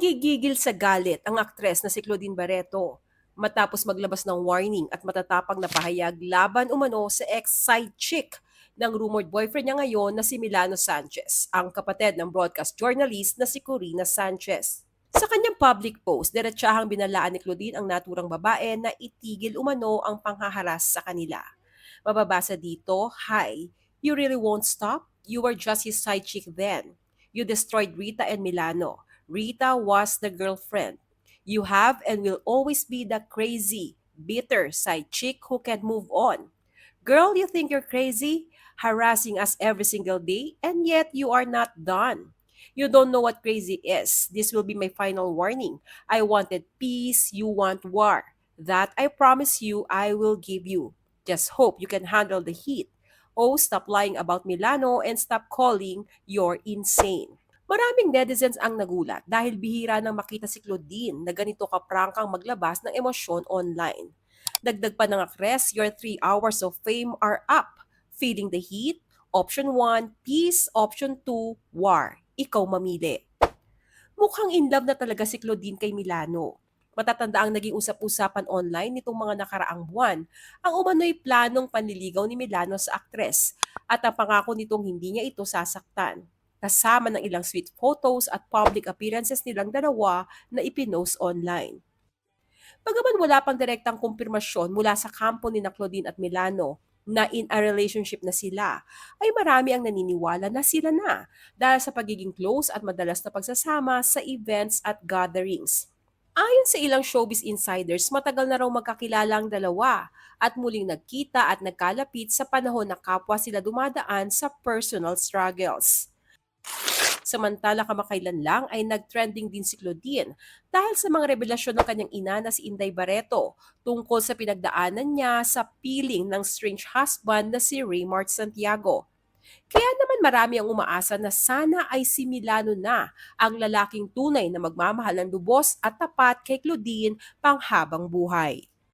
Nanggigigil sa galit ang aktres na si Claudine Barreto matapos maglabas ng warning at matatapang na pahayag laban umano sa ex-side chick ng rumored boyfriend niya ngayon na si Milano Sanchez, ang kapatid ng broadcast journalist na si Corina Sanchez. Sa kanyang public post, diretsahang binalaan ni Claudine ang naturang babae na itigil umano ang panghaharas sa kanila. Mababasa dito, Hi, you really won't stop? You were just his side chick then. You destroyed Rita and Milano. Rita was the girlfriend. You have and will always be the crazy, bitter side chick who can't move on. Girl, you think you're crazy? Harassing us every single day, and yet you are not done. You don't know what crazy is. This will be my final warning. I wanted peace, you want war. That I promise you I will give you. Just hope you can handle the heat. Oh, stop lying about Milano and stop calling you're insane. Maraming netizens ang nagulat dahil bihira nang makita si Claudine na ganito kaprangkang maglabas ng emosyon online. Dagdag pa ng aktres, your 3 hours of fame are up. Feeling the heat? Option 1, peace. Option 2, war. Ikaw mamili. Mukhang in love na talaga si Claudine kay Milano. Matatanda ang naging usap-usapan online nitong mga nakaraang buwan ang umano'y planong panliligaw ni Milano sa aktres at ang pangako nitong hindi niya ito sasaktan kasama ng ilang sweet photos at public appearances nilang dalawa na ipinost online. Bagaman wala pang direktang kumpirmasyon mula sa kampo ni na Claudine at Milano na in a relationship na sila, ay marami ang naniniwala na sila na dahil sa pagiging close at madalas na pagsasama sa events at gatherings. Ayon sa ilang showbiz insiders, matagal na raw magkakilala ang dalawa at muling nagkita at nagkalapit sa panahon na kapwa sila dumadaan sa personal struggles. Samantala kamakailan lang ay nag-trending din si Claudine dahil sa mga revelasyon ng kanyang ina na si Inday Barreto tungkol sa pinagdaanan niya sa piling ng strange husband na si Raymart Santiago. Kaya naman marami ang umaasa na sana ay si Milano na ang lalaking tunay na magmamahal ng lubos at tapat kay Claudine panghabang buhay.